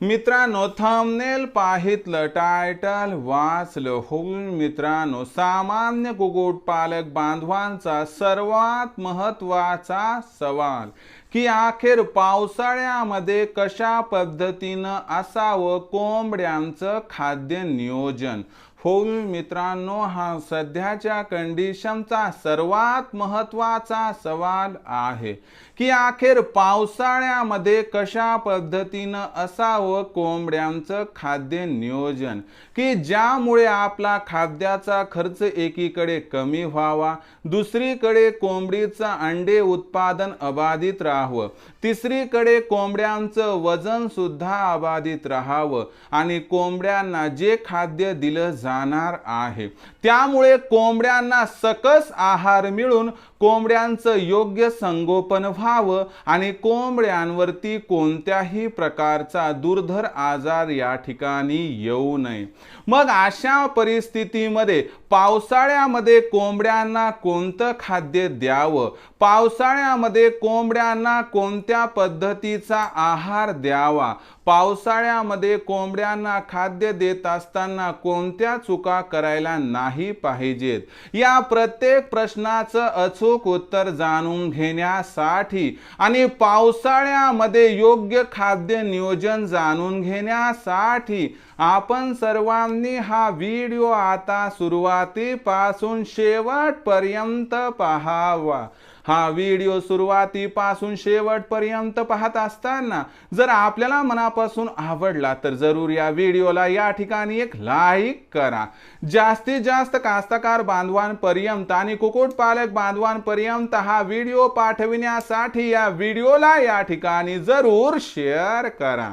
मित्रांनो thumbnail पाहितलं title वाचलं होऊन मित्रांनो सामान्य कुक्कुटपालक बांधवांचा सर्वात महत्त्वाचा सवाल की अखेर पावसाळ्यामध्ये कशा पद्धतीनं असावं कोंबड्यांचं खाद्य नियोजन होईल मित्रांनो हा सध्याच्या कंडिशनचा सर्वात महत्त्वाचा सवाल आहे की अखेर पावसाळ्यामध्ये कशा पद्धतीनं असावं कोंबड्यांचं खाद्य नियोजन? की ज्यामुळे आपला खाद्याचा खर्च एकीकडे कमी व्हावा दुसरीकडे कोंबडीचं अंडे उत्पादन अबाधित राहावं तिसरीकडे कोंबड्यांचं वजनसुद्धा अबाधित राहावं आणि कोंबड्यांना जे खाद्य दिलं जा जाणार आहे. त्यामुळे कोंबड्यांना सकस आहार मिळून कोंबड्यांचं योग्य संगोपन व्हावं आणि कोंबड्यांवरती कोणत्याही प्रकारचा दुर्धर आजार या ठिकाणी येऊ नये. मग अशा परिस्थितीमध्ये पावसाळ्यामध्ये कोंबड्यांना कोणतं खाद्य द्यावं? पावसाळ्यामध्ये कोंबड्यांना कोणत्या पद्धतीचा आहार द्यावा? पावसाळ्यामध्ये कोंबड्यांना खाद्य देत असताना कोणत्या चुका करायला नाही पाहिजेत? या प्रत्येक प्रश्नाचं अचूक उत्तर जाणून घेण्यासाठी आणि पावसाळ्यामध्ये योग्य खाद्य नियोजन जाणून घेण्यासाठी आपण सर्वांनी हा व्हिडिओ आता सुरुवातीपासून शेवटपर्यंत पाहावा. हा व्हिडिओ सुरुवातीपासून शेवटपर्यंत पाहत असताना जर आपल्याला मनापासून आवडला तर जरूर या व्हिडिओला या ठिकाणी एक लाईक करा. जास्तीत जास्त कास्तकार बांधवांपर्यंत आणि कुक्कुटपालक बांधवांपर्यंत हा व्हिडिओ पाठविण्यासाठी या व्हिडिओला या ठिकाणी जरूर शेअर करा.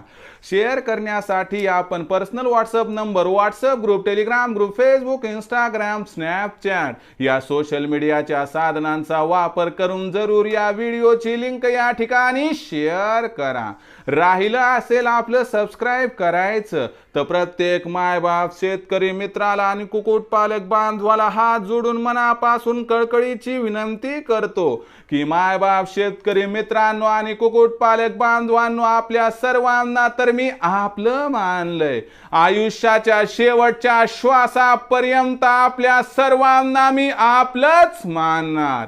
शेअर करण्यासाठी आपण personal WhatsApp number WhatsApp group Telegram group Facebook Instagram Snapchat या सोशल मीडियाच्या साधनांचा वापर करून जरूर या व्हिडिओची लिंक या ठिकाणी शेअर करा. राहिलं असेल आपलं सबस्क्राईब करायचं तर प्रत्येक मायबाप शेतकरी मित्राला आणि कुक्कुटपालक बांधवाला हात जोडून मनापासून कळकळीची विनंती करतो की मायबाप शेतकरी मित्रांनो आणि कुक्कुटपालक बांधवांनो आपल्या सर्वांना तर मी आपलं मानलंय. आयुष्याच्या शेवटच्या श्वासापर्यंत आपल्या सर्वांना मी आपलंच मानणार.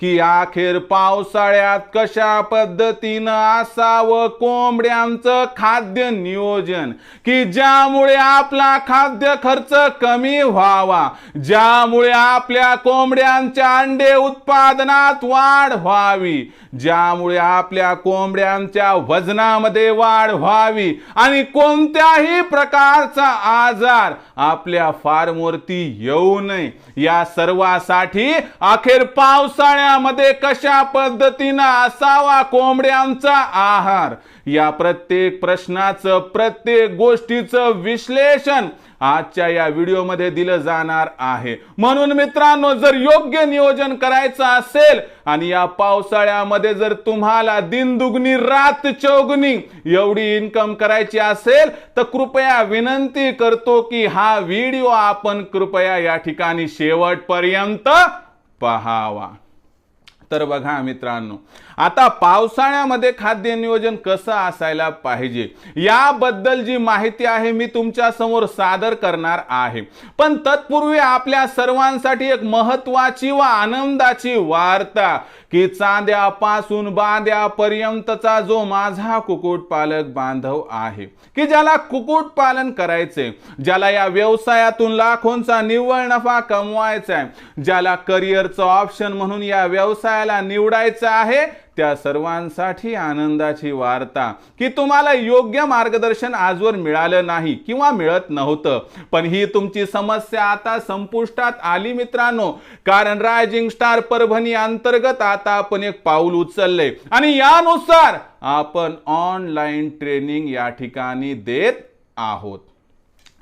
की अखेर पावसाळ्यात कशा पद्धतीनं असावं कोंबड्यांचं खाद्य नियोजन? की ज्यामुळे आपला खाद्य खर्च कमी व्हावा? ज्यामुळे आपल्या कोंबड्यांच्या अंडे उत्पादनात वाढ व्हावी? ज्यामुळे आपल्या कोंबड्यांच्या वजनामध्ये वाढ व्हावी? आणि कोणत्याही प्रकारचा आजार आपल्या फार्मवरती येऊ नये. या सर्वासाठी अखेर पाण्यामध्ये कशा पद्धतीनं असावा कोंबड्यांचा आहार? या प्रत्येक प्रश्नाचं प्रत्येक गोष्टीचं विश्लेषण आजच्या या व्हिडिओमध्ये दिलं जाणार आहे. म्हणून मित्रांनो जर योग्य नियोजन करायचं असेल आणि या पावसाळ्यामध्ये जर तुम्हाला दिनदुगणी रात चौगुनी एवढी इन्कम करायची असेल तर कृपया विनंती करतो की हा व्हिडिओ आपण कृपया या ठिकाणी शेवटपर्यंत पहावा. तर बघा मित्रांनो. आता पावसाळ्यामध्ये खाद्य नियोजन कसं असायला पाहिजे? याबद्दल जी माहिती आहे मी तुमच्यासमोर सादर करणार आहे. पण तत्पूर्वी आपल्या सर्वांसाठी एक महत्वाची व आनंदाची वार्ता की चांद्यापासून बांद्यापर्यंतचा जो माझा कुक्कुटपालक बांधव आहे की ज्याला कुक्कुटपालन करायचे ज्याला या व्यवसायातून लाखोंचा निव्वळ नफा कमवायचा आहे ज्याला करिअरचं ऑप्शन म्हणून या व्यवसायाला निवडायचं आहे त्या सर्वांसाठी आनंदाची वार्ता की तुम्हाला योग्य मार्गदर्शन आजवर मिळालं नाही किंवा मिळत नव्हतं. पण ही तुमची समस्या आता संपुष्टात आली मित्रांनो. कारण रायझिंग स्टार परभणी अंतर्गत आता आपण एक पाऊल उचलले आणि यानुसार आपण ऑनलाईन ट्रेनिंग या ठिकाणी देत आहोत.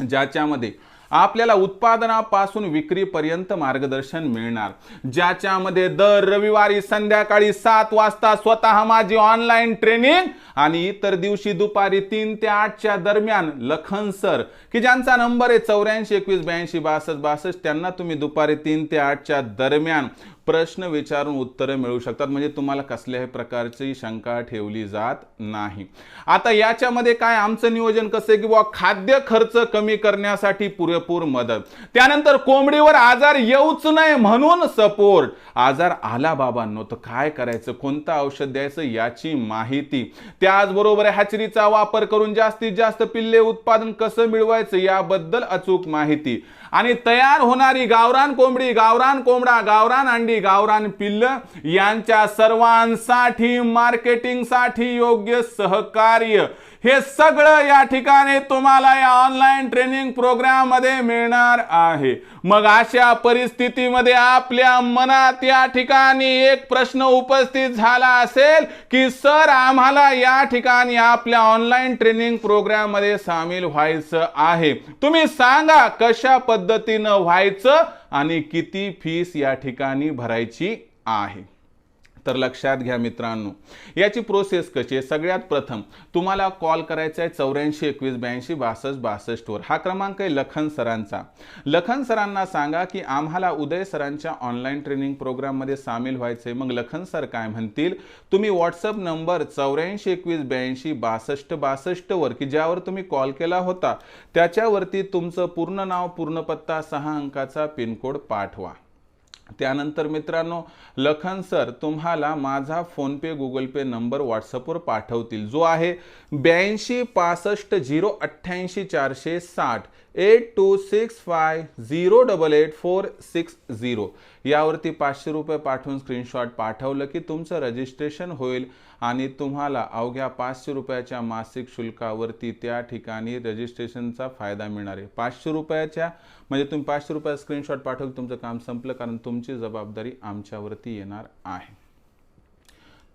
ज्याच्यामध्ये आपल्याला उत्पादनापासून विक्रीपर्यंत मार्गदर्शन मिळणार. ज्याच्यामध्ये दर रविवारी संध्याकाळी सात वाजता स्वतः माझी ऑनलाईन ट्रेनिंग आणि इतर दिवशी दुपारी तीन ते आठच्या दरम्यान लखन सर की ज्यांचा नंबर आहे चौऱ्याऐंशी एकवीस ब्याऐंशी बासष्ट बासष्ट त्यांना तुम्ही दुपारी तीन ते आठच्या दरम्यान प्रश्न विचारून उत्तरं मिळू शकतात. म्हणजे तुम्हाला कसल्याही प्रकारची शंका ठेवली जात नाही. आता याच्यामध्ये काय? आमचं नियोजन कसं आहे की बुवा खाद्य खर्च कमी करण्यासाठी पुरेपूर मदत. त्यानंतर कोंबडीवर आजार येऊच नये म्हणून सपोर्ट. आजार आला बाबांनो तर काय करायचं? कोणतं औषध द्यायचं याची माहिती. त्याचबरोबर हॅचरीचा वापर करून जास्तीत जास्त पिल्ले उत्पादन कसं मिळवायचं याबद्दल अचूक माहिती. आणि तयार होणारी गावरान कोंबडी गावरान कोंबडा गावरान अंडी गावरान पिल्ल यांच्या सर्वांसाठी मार्केटिंगसाठी योग्य सहकार्य. हे सगळं या ठिकाणी तुम्हाला या ऑनलाईन ट्रेनिंग प्रोग्राममध्ये मिळणार आहे. मग अशा परिस्थितीमध्ये आपल्या मनात या ठिकाणी एक प्रश्न उपस्थित झाला असेल की सर आम्हाला या ठिकाणी आपल्या ऑनलाईन ट्रेनिंग प्रोग्राममध्ये सामील व्हायचं आहे. तुम्ही सांगा कशा पद्धतीनं व्हायचं आणि किती फीस या ठिकाणी भरायची आहे? तर लक्षात घ्या मित्रांनो. याची प्रोसेस कशी आहे? सगळ्यात प्रथम तुम्हाला कॉल करायचा आहे चौऱ्याऐंशी एकवीस ब्याऐंशी बासष्ट बासष्टवर हा क्रमांक आहे लखन सरांचा. लखन सरांना सांगा की आम्हाला उदय सरांच्या ऑनलाईन ट्रेनिंग प्रोग्राममध्ये सामील व्हायचं आहे मग लखन सर काय म्हणतील? तुम्ही व्हॉट्सअप नंबर चौऱ्याऐंशी एकवीस ब्याऐंशी बासष्ट बासष्टवर की ज्यावर तुम्ही कॉल केला होता त्याच्यावरती तुमचं पूर्ण नाव पूर्ण पत्ता सहा अंकाचा पिनकोड पाठवा. त्यानंतर मित्रांनो लखन सर तुम्हाला माझा फोनपे गुगल पे नंबर व्हॉट्सअपवर पाठवतील. जो आहे ब्याऐंशी पासष्ट झिरो अठ्ठ्याऐंशी चारशे साठ. Eight two six five zero double eight four six zero यावरती पाचशे रुपये पाठवून स्क्रीनशॉट पाठवलं की तुमचं रजिस्ट्रेशन होईल आणि तुम्हाला अवघ्या पाचशे रुपयाच्या मासिक शुल्कावरती त्या ठिकाणी रजिस्ट्रेशनचा फायदा मिळणार आहे. पाचशे रुपयाच्या म्हणजे तुम्ही पाचशे रुपया स्क्रीनशॉट पाठवलं तुमचं काम संपलं कारण तुमची जबाबदारी आमच्यावरती येणार आहे.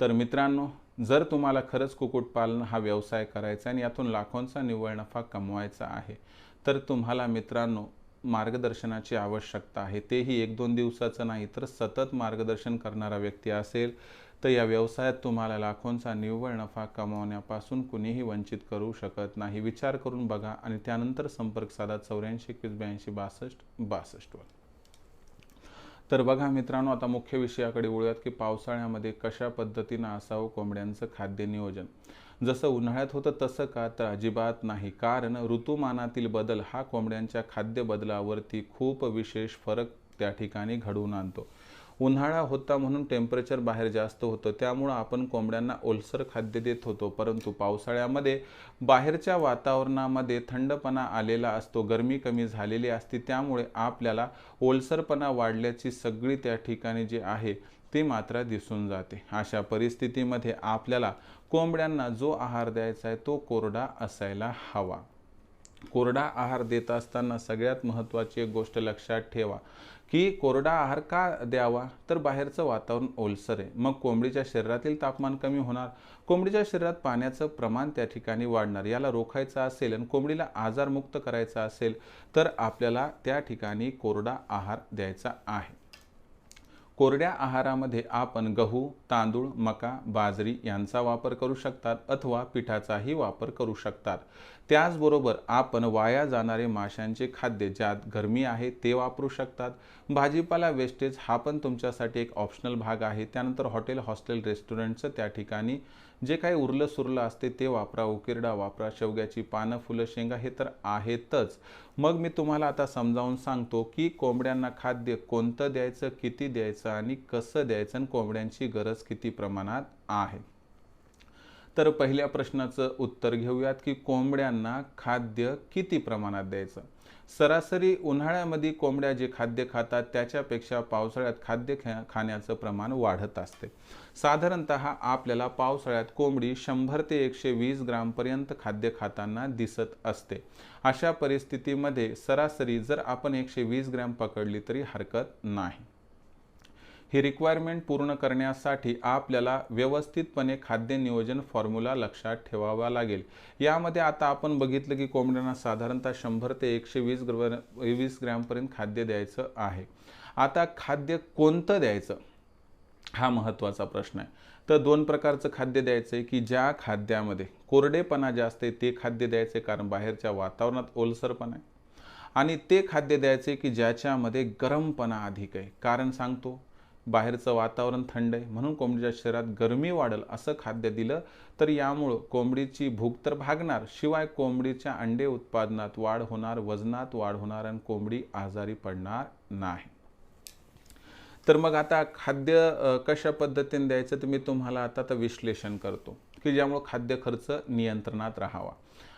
तर मित्रांनो जर तुम्हाला खरंच कुक्कुटपालन हा व्यवसाय करायचा आणि यातून लाखोंचा निव्वळ नफा कमवायचा आहे तर तुम्हाला मित्रांनो मार्गदर्शनाची आवश्यकता आहे. तेही एक दोन दिवसाचं नाही तर सतत मार्गदर्शन करणारा व्यक्ती असेल तर या व्यवसायात तुम्हाला लाखोंचा निव्वळ नफा कमावण्यापासून कुणीही वंचित करू शकत नाही. विचार करून बघा आणि त्यानंतर संपर्क साधा. चौऱ्याऐंशी एकवीस ब्याऐंशी बासष्ट बासष्टवर तर बघा मित्रांनो आता मुख्य विषयाकडे वळूयात की पावसाळ्यामध्ये कशा पद्धतीनं असावं कोंबड्यांचं खाद्य नियोजन. जसं उन्हाळ्यात होतं तसं का तर अजिबात नाही. कारण ऋतुमानातील बदल हा कोंबड्यांच्या खाद्य बदलावरती खूप विशेष फरक त्या ठिकाणी घडवून आणतो. उन्हाळा होता म्हणून टेम्परेचर बाहेर जास्त होतं. त्यामुळं आपण कोंबड्यांना ओलसर खाद्य देत होतो. परंतु पावसाळ्यामध्ये बाहेरच्या वातावरणामध्ये थंडपणा आलेला असतो. गरमी कमी झालेली असते. त्यामुळे आपल्याला ओलसरपणा वाढल्याची सगळी त्या ठिकाणी जी आहे ती मात्र दिसून जाते. अशा परिस्थितीमध्ये आपल्याला कोंबड्यांना जो आहार द्यायचा आहे तो कोरडा असायला हवा. कोरडा आहार देत असताना सगळ्यात महत्त्वाची एक गोष्ट लक्षात ठेवा की कोरडा आहार का द्यावा? तर बाहेरचं वातावरण ओलसर आहे. मग कोंबडीच्या शरीरातील तापमान कमी होणार. कोंबडीच्या शरीरात पाण्याचं प्रमाण त्या ठिकाणी वाढणार. याला रोखायचं असेल आणि कोंबडीला आजारमुक्त करायचा असेल तर आपल्याला त्या ठिकाणी कोरडा आहार द्यायचा आहे. कोरड्या आहारामध्ये आपण गहू तांदूळ मका बाजरी यांचा वापर करू शकतात अथवा पिठाचाही वापर करू शकतात. त्याचबरोबर आपण वाया जाणारे माशांचे खाद्य ज्यात गरमी आहे ते वापरू शकतात. भाजीपाला वेस्टेज हा पण तुमच्यासाठी एक ऑप्शनल भाग आहे. त्यानंतर हॉटेल हॉस्टेल रेस्टॉरंटचं त्या ठिकाणी जे काही उरलं सुरलं असते ते वापरा उकिरडा वापरा शेवग्याची पानं फुलं शेंगा हे तर आहेतच. मग मी तुम्हाला आता समजावून सांगतो की कोंबड्यांना खाद्य कोणतं द्यायचं किती द्यायचं आणि कसं द्यायचं आणि कोंबड्यांची गरज किती प्रमाणात आहे. तर पहिल्या प्रश्नाचं उत्तर घेऊयात की कोंबड्यांना खाद्य किती प्रमाणात द्यायचं? सरासरी उन्हाळ्यामध्ये कोंबड्या जे खाद्य खातात त्याच्यापेक्षा पावसाळ्यात खाद्य खा खाण्याचं प्रमाण वाढत असते. साधारणत आपल्याला पावसाळ्यात कोंबडी शंभर ते एकशे वीस ग्रामपर्यंत खाद्य खाताना दिसत असते. अशा परिस्थितीमध्ये सरासरी जर आपण एकशे वीस ग्रॅम पकडली तरी हरकत नाही. ही रिक्वायरमेंट पूर्ण करण्यासाठी आपल्याला व्यवस्थितपणे खाद्य नियोजन फॉर्म्युला लक्षात ठेवावा लागेल. यामध्ये आता आपण बघितलं की कोंबड्यांना साधारणतः शंभर ते एकशे वीस ग्र वीस ग्रॅमपर्यंत खाद्य द्यायचं आहे. आता खाद्य कोणतं द्यायचं? हा महत्त्वाचा प्रश्न आहे. तर दोन प्रकारचं खाद्य द्यायचं आहे की ज्या खाद्यामध्ये कोरडेपणा जास्त आहे ते खाद्य द्यायचे कारण बाहेरच्या वातावरणात ओलसरपणा आहे. आणि ते खाद्य द्यायचे की ज्याच्यामध्ये गरमपणा अधिक आहे. कारण सांगतो बाहेरचं वातावरण थंड आहे म्हणून कोंबडीच्या शरीरात गरमी वाढेल असं खाद्य दिलं तर यामुळं कोंबडीची भूक तर भागणार. शिवाय कोंबडीच्या अंडे उत्पादनात वाढ होणार वजनात वाढ होणार आणि कोंबडी आजारी पडणार नाही. तर मग आता खाद्य कशा पद्धतीने द्यायचं तर मी तुम्हाला आता तर विश्लेषण करतो की ज्यामुळं खाद्य खर्च नियंत्रणात राहावा.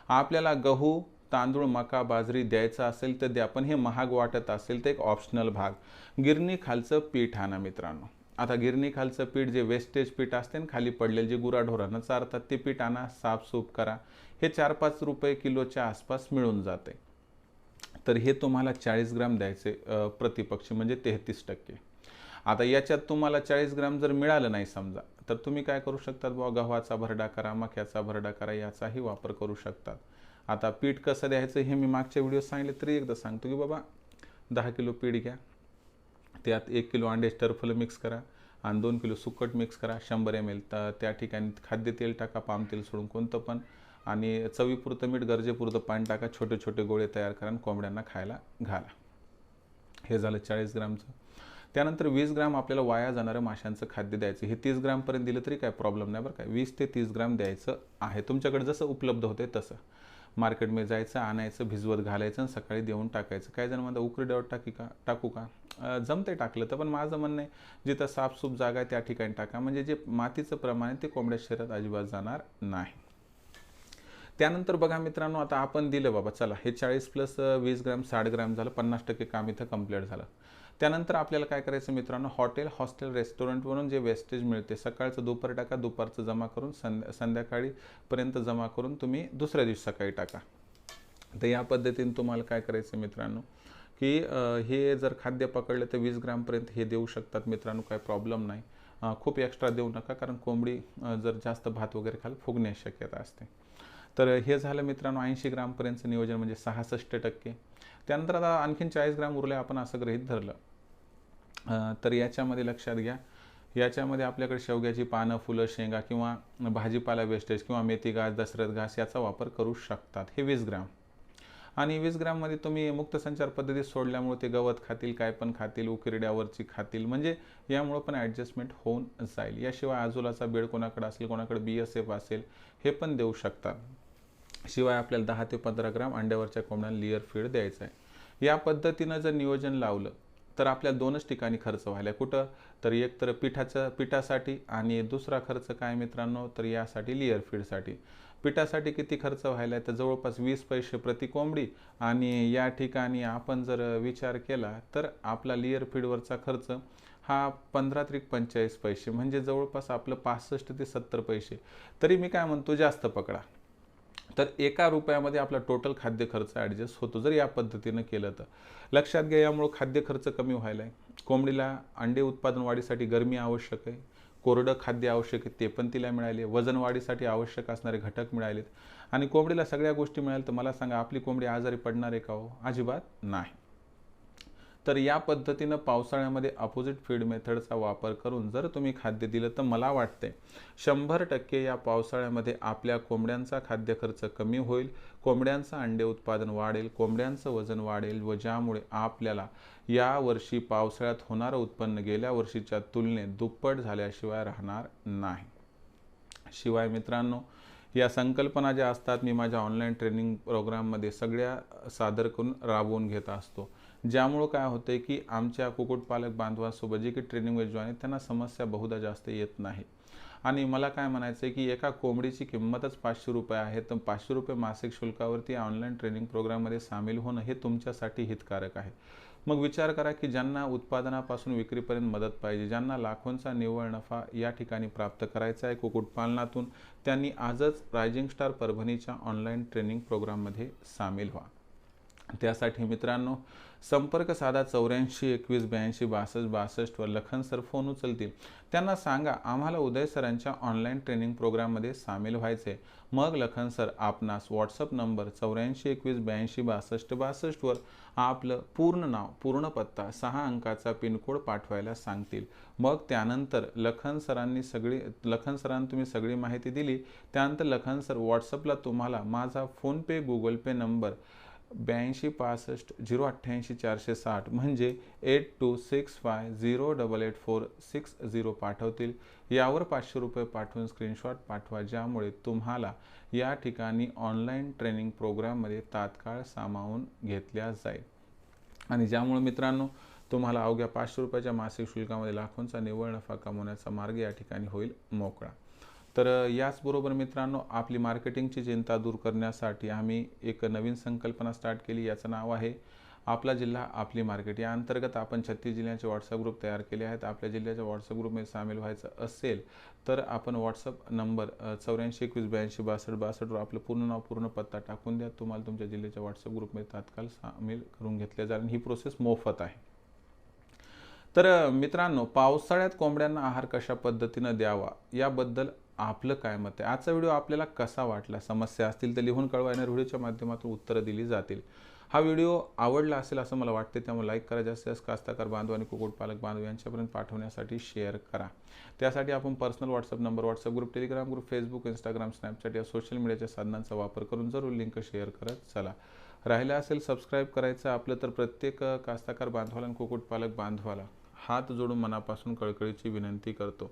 आपल्याला गहू तांदूळ मका बाजरी द्यायचं असेल तर द्या पण हे महाग वाटत असेल तर एक ऑप्शनल भाग. गिरणी खालचं पीठ आणा मित्रांनो. आता गिरणी खालचं पीठ जे वेस्टेज पीठ असते ना खाली पडलेलं जे गुराढोरानं चारतात ते पीठ आणा साफसूफ करा. हे चार पाच रुपये किलोच्या आसपास मिळून जाते. तर हे तुम्हाला चाळीस ग्राम द्यायचे प्रतिपक्षी म्हणजे तेहतीस टक्के. आता याच्यात तुम्हाला चाळीस ग्राम जर मिळालं नाही समजा तर तुम्ही काय करू शकतात बुवा? गव्हाचा भरडा करा मक्याचा भरडा करा याचाही वापर करू शकतात. आता पीठ कसं द्यायचं हे मी मागच्या व्हिडिओ सांगितले तरी एकदा सांगतो की बाबा दहा किलो पीठ घ्या. त्यात एक किलो अंडे टर्फलं मिक्स करा आणि दोन किलो सुकट मिक्स करा. शंभर एम एल तर त्या ठिकाणी खाद्यतेल टाका पाम तेल सोडून कोणतं पण. आणि चवीपुरतं मीठ गरजेपुरतं पाणी टाका छोटे छोटे गोळे तयार करा आणि कोंबड्यांना खायला घाला. हे झालं चाळीस ग्रामचं. त्यानंतर वीस ग्राम आपल्याला वाया जाणारं माशांचं खाद्य द्यायचं. हे तीस ग्रामपर्यंत दिलं तरी काय प्रॉब्लेम नाही बरं काय वीस ते तीस ग्राम द्यायचं आहे. तुमच्याकडे जसं उपलब्ध होते तसं. मार्केटमध्ये जायचं आणायचं भिजवत घालायचं आणि सकाळी देऊन टाकायचं. काही जण म्हणतात उकरड्यावर टाकी का टाकू का? जमते टाकलं तर पण माझं म्हणणं आहे जिथं साफसूफ जागा आहे त्या ठिकाणी टाका. म्हणजे जे मातीचं प्रमाण आहे ते कोंबड्या शरीरात अजिबात जाणार नाही. त्यानंतर बघा मित्रांनो आता आपण दिलं बाबा चला हे चाळीस प्लस वीस ग्रॅम साठ ग्रॅम झालं पन्नास टक्के काम इथं कंप्लीट झालं. त्यानंतर आपल्याला काय करायचं मित्रांनो? हॉटेल हॉस्टेल रेस्टॉरंटवरून जे वेस्टेज मिळते सकाळचं दुपार टाका दुपारचं जमा करून संध्या संध्याकाळीपर्यंत जमा करून तुम्ही दुसऱ्या दिवशी सकाळी टाका. तर या पद्धतीने तुम्हाला काय करायचं मित्रांनो? की हे जर खाद्य पकडलं तर वीस ग्रामपर्यंत हे देऊ शकतात मित्रांनो काय प्रॉब्लेम नाही. खूप एक्स्ट्रा देऊ नका कारण कोंबडी जर जास्त भात वगैरे खाल फुगण्याची शक्यता असते. तर हे झालं मित्रांनो ऐंशी ग्रामपर्यंतचं नियोजन म्हणजे सहासष्ट टक्के. त्यानंतर आता आणखीन चाळीस ग्रॅम उरले आपण असं गृहीत धरलं. तर याच्यामध्ये लक्षात घ्या. याच्यामध्ये आपल्याकडे शेवग्याची पानं फुलं शेंगा किंवा भाजीपाला वेस्टेज किंवा मेथी घास दशरथ घास याचा वापर करू शकतात. हे वीस ग्राम. आणि वीस ग्राममध्ये तुम्ही मुक्त संचार पद्धती सोडल्यामुळे ते गवत खातील काय पण खातील उकिरड्यावरची खातील म्हणजे यामुळं पण ॲडजस्टमेंट होऊन जाईल. याशिवाय आजोलाचा बेड कोणाकडे असेल कोणाकडे बी एस एफ असेल हे पण देऊ शकतात. शिवाय आपल्याला दहा ते पंधरा ग्राम अंड्यावरच्या कोंबड्यांना लिअर फीड द्यायचं आहे या पद्धतीनं जर नियोजन लावलं तर आपल्या दोनच ठिकाणी खर्च व्हायला कुठं? तर एक तर पिठाचं पिठासाठी आणि दुसरा खर्च काय मित्रांनो? तर यासाठी लिअर फीडसाठी पिठासाठी किती खर्च व्हायला आहे तर जवळपास वीस पैसे प्रति कोंबडी. आणि या ठिकाणी आपण जर विचार केला तर आपला लिअर फीडवरचा खर्च हा पंधरा त्रिक पंचेचाळीस पैसे. म्हणजे जवळपास आपलं पासष्ट ते सत्तर पैसे. तरी मी काय म्हणतो जास्त पकडा. तर एका रुपयामध्ये आपला टोटल खाद्य खर्च ॲडजस्ट होतो जर या पद्धतीनं केलं तर. लक्षात घ्या यामुळं खाद्य खर्च कमी व्हायला आहे कोंबडीला अंडे उत्पादन वाढीसाठी गरमी आवश्यक आहे. कोरडं खाद्य आवश्यक आहे ते पण तिला मिळाले वजन वाढीसाठी आवश्यक असणारे घटक मिळालेत. आणि कोंबडीला सगळ्या गोष्टी मिळाल्या तर मला सांगा आपली कोंबडी आजारी पडणार आहे का हो? अजिबात नाही. तर या पद्धतीनं पावसाळ्यामध्ये अपोजिट फीड मेथडचा वापर करून जर तुम्ही खाद्य दिलं तर मला वाटते शंभर टक्के या पावसाळ्यामध्ये आपल्या कोंबड्यांचा खाद्य खर्च कमी होईल कोंबड्यांचं अंडे उत्पादन वाढेल कोंबड्यांचं वजन वाढेल व ज्यामुळे आपल्याला या वर्षी पावसाळ्यात होणारं उत्पन्न गेल्या वर्षीच्या तुलनेत दुप्पट झाल्याशिवाय राहणार नाही. शिवाय मित्रांनो या संकल्पना ज्या असतात मी माझ्या ऑनलाईन ट्रेनिंग प्रोग्राममध्ये सगळ्या सादर करून राबवून घेत असतो. ज्यामुळं काय होतं की आमच्या कुक्कुटपालक बांधवासोबत जे की ट्रेनिंग वेज आहे त्यांना समस्या बहुधा जास्त येत नाही. आणि मला काय म्हणायचं आहे की एका कोंबडीची किंमतच पाचशे रुपये आहे तर पाचशे रुपये मासिक शुल्कावरती ऑनलाईन ट्रेनिंग प्रोग्राममध्ये सामील होणं हे तुमच्यासाठी हितकारक आहे. मग विचार करा की ज्यांना उत्पादनापासून विक्रीपर्यंत मदत पाहिजे ज्यांना लाखोंचा निव्वळ नफा या ठिकाणी प्राप्त करायचा आहे कुक्कुटपालनातून त्यांनी आजच रायझिंग स्टार परभणीच्या ऑनलाईन ट्रेनिंग प्रोग्राममध्ये सामील व्हा. त्यासाठी मित्रांनो संपर्क साधा चौऱ्याऐंशी एकवीस ब्याऐंशी बासष्ट बासष्टवर लखन सर फोन उचलतील. त्यांना सांगा आम्हाला उदय सरांच्या ऑनलाईन ट्रेनिंग प्रोग्राममध्ये सामील व्हायचे मग लखन सर आपणास व्हॉट्सअप नंबर चौऱ्याऐंशी एकवीस ब्याऐंशी बासष्ट बासष्टवर आपलं पूर्ण नाव पूर्ण पत्ता सहा अंकाचा पिनकोड पाठवायला सांगतील. मग त्यानंतर लखन सरांनी सगळी लखन सरांनी तुम्ही सगळी माहिती दिली. त्यानंतर लखन सर व्हॉट्सअपला तुम्हाला माझा फोनपे गुगल पे नंबर ब्याऐंशी पासष्ट झिरो अठ्ठ्याऐंशी चारशे साठ म्हणजे eight two six five zero double eight four six zero पाठवतील. यावर पाचशे रुपये पाठवून स्क्रीनशॉट पाठवा ज्यामुळे तुम्हाला या ठिकाणी ऑनलाईन ट्रेनिंग प्रोग्राममध्ये तात्काळ सामावून घेतल्या जाईल. आणि ज्यामुळे मित्रांनो तुम्हाला अवघ्या पाचशे रुपयाच्या मासिक शुल्कामध्ये लाखोंचा निव्वळ नफा कमवण्याचा मार्ग या ठिकाणी होईल मोकळा. तर याचबरोबर मित्रांनो आपली मार्केटिंगची चिंता दूर करण्यासाठी आम्ही एक नवीन संकल्पना स्टार्ट केली याचं नाव आहे आपला जिल्हा आपली मार्केट. या अंतर्गत आपण छत्तीस जिल्ह्यांचे व्हॉट्सअप ग्रुप तयार केले आहेत. आपल्या जिल्ह्याच्या व्हॉट्सअप ग्रुपमध्ये सामील व्हायचं असेल तर आपण व्हॉट्सअप नंबर चौऱ्याऐंशी एकवीस ब्याऐंशी बासष्ट बासष्टवर आपलं पूर्ण नाव पूर्ण पत्ता टाकून द्या. तुम्हाला तुमच्या जिल्ह्याच्या व्हॉट्सअप ग्रुपमध्ये तात्काळ सामील करून घेतल्या जाईल. ही प्रोसेस मोफत आहे. तर मित्रांनो पावसाळ्यात कोंबड्यांना आहार कशा पद्धतीनं द्यावा? याबद्दल आपलं काय मत आहे? आजचा व्हिडिओ आपल्याला कसा वाटला? समस्या असतील तर लिहून कळवा येणार व्हिडिओच्या माध्यमातून उत्तरं दिली जातील. हा व्हिडिओ आवडला असेल असं मला वाटते त्यामुळे लाईक करा जास्तीत जास्त. कास्ताकार बांधव आणि कुक्कुटपालक बांधव यांच्यापर्यंत पाठवण्यासाठी शेअर करा. त्यासाठी आपण personal WhatsApp number WhatsApp group Telegram group Facebook Instagram Snapchat या सोशल मीडियाच्या साधनांचा वापर करून जरूर लिंक शेअर करत चला. राहिलं असेल सबस्क्राईब करायचं आपलं तर प्रत्येक कास्ताकार बांधवाला आणि कुक्कुटपालक बांधवाला हात जोडून मनापासून कळकळीची विनंती करतो.